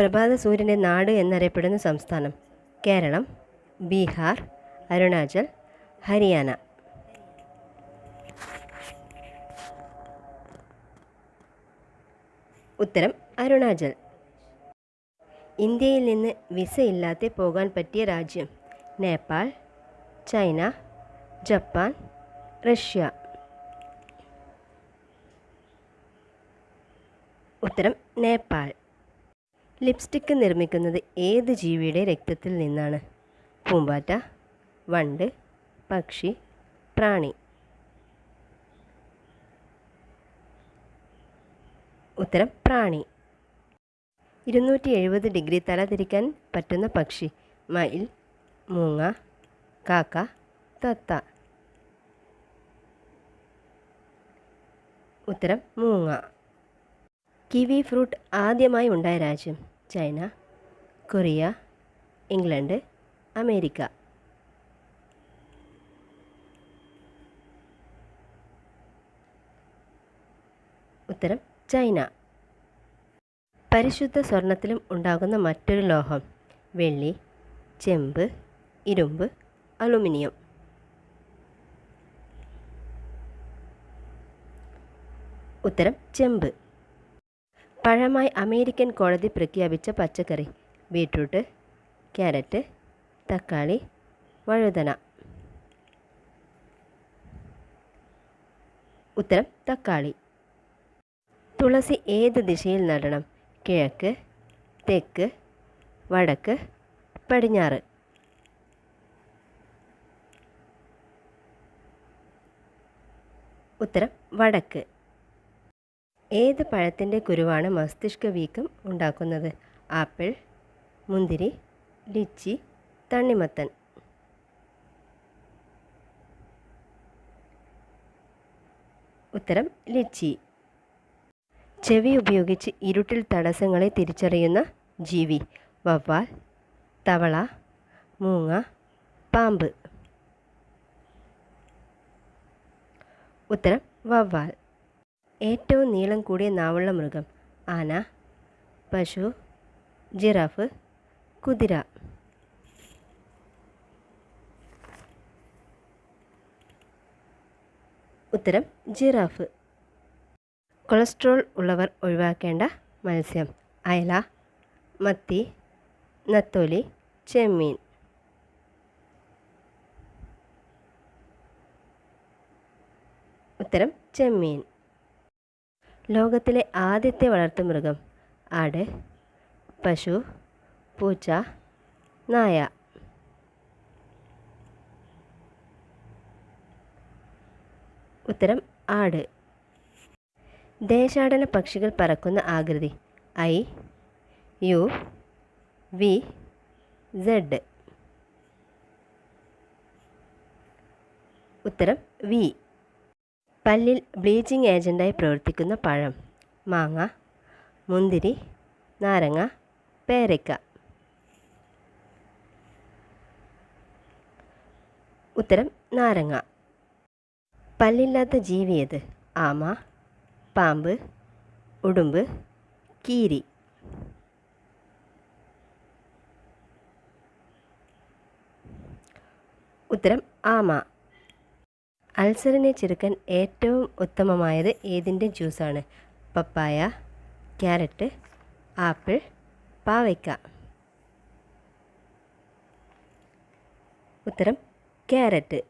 പ്രഭാത സൂര്യന്റെ നാട് എന്നറിയപ്പെടുന്ന സംസ്ഥാനം. കേരളം ബീഹാർ അരുണാചൽ ഹരിയാന. ഉത്തരം അരുണാചൽ. ഇന്ത്യയിൽ നിന്ന് വിസ ഇല്ലാതെ പോകാൻ പറ്റിയ രാജ്യം നേപ്പാൾ ചൈന ജപ്പാൻ റഷ്യ. ഉത്തരം നേപ്പാൾ. ലിപ്സ്റ്റിക്ക് നിർമ്മിക്കുന്നത് ഏത് ജീവിയുടെ രക്തത്തിൽ നിന്നാണ്? പൂമ്പാറ്റ വണ്ട് പക്ഷി പ്രാണി. ഉത്തരം പ്രാണി. ഇരുന്നൂറ്റി എഴുപത് ഡിഗ്രി തല തിരിക്കാൻ പറ്റുന്ന പക്ഷി മയിൽ മൂങ്ങ കാക്ക തത്ത. ഉത്തരം മൂങ്ങ. കിവി ഫ്രൂട്ട് ആദ്യമായി ഉണ്ടായ രാജ്യം? China Korea England America. ഉത്തരം ചൈന. പരിശുദ്ധ സ്വർണത്തിലും ഉണ്ടാകുന്ന മറ്റൊരു ലോഹം വെള്ളി ചെമ്പ് ഇരുമ്പ് അലുമിനിയം. ഉത്തരം ചെമ്പ്. പഴമായി അമേരിക്കൻ കോടതി പ്രഖ്യാപിച്ച പച്ചക്കറി ബീട്രൂട്ട് ക്യാരറ്റ് തക്കാളി വഴുതന. ഉത്തരം തക്കാളി. തുളസി ഏത് ദിശയിൽ നടണം? കിഴക്ക് തെക്ക് വടക്ക് പടിഞ്ഞാറ്. ഉത്തരം വടക്ക്. ഏത് പഴത്തിന്റെ കുരുവാണ് മസ്തിഷ്ക വീക്കം ഉണ്ടാക്കുന്നത്? ആപ്പിൾ മുന്തിരി ലിച്ചി തണ്ണിമത്തൻ. ഉത്തരം ലിച്ചി. ചെവി ഉപയോഗിച്ച് ഇരുട്ടിൽ തടസ്സങ്ങളെ തിരിച്ചറിയുന്ന ജീവി. വവ്വാൽ തവള മൂങ്ങ പാമ്പ്. ഉത്തരം വവ്വാൽ. ഏറ്റവും നീളം കൂടിയ നാവുള്ള മൃഗം. ആന പശു ജിറാഫ് കുതിര. ഉത്തരം ജിറാഫ്. കൊളസ്ട്രോൾ ഉള്ളവർ ഒഴിവാക്കേണ്ട മത്സ്യം. അയല മത്തി നത്തോലി ചെമ്മീൻ. ഉത്തരം ചെമ്മീൻ. ലോകത്തിലെ ആദ്യത്തെ വളർത്തുമൃഗം ആട് പശു പൂച്ച നായ. ഉത്തരം ആട്. ദേശാടന പക്ഷികൾ പറക്കുന്ന ആകൃതി. I U V Z. ഉത്തരം വി. പല്ലിൽ ബ്ലീച്ചിങ് ഏജന്റായി പ്രവർത്തിക്കുന്ന പഴം മാങ്ങ മുന്തിരി നാരങ്ങ പേരയ്ക്ക. ഉത്തരം നാരങ്ങ. പല്ലില്ലാത്ത ജീവിയത് ആമ പാമ്പ് ഉടുമ്പ് കീരി. ഉത്തരം ആമ. അൾസറിനെ ചെറുക്കാൻ ഏറ്റവും ഉത്തമമായത് ഏതിന്റെ ജ്യൂസാണ്? പപ്പായ ക്യാരറ്റ് ആപ്പിൾ പാവയ്ക്ക. ഉത്തരം ക്യാരറ്റ്.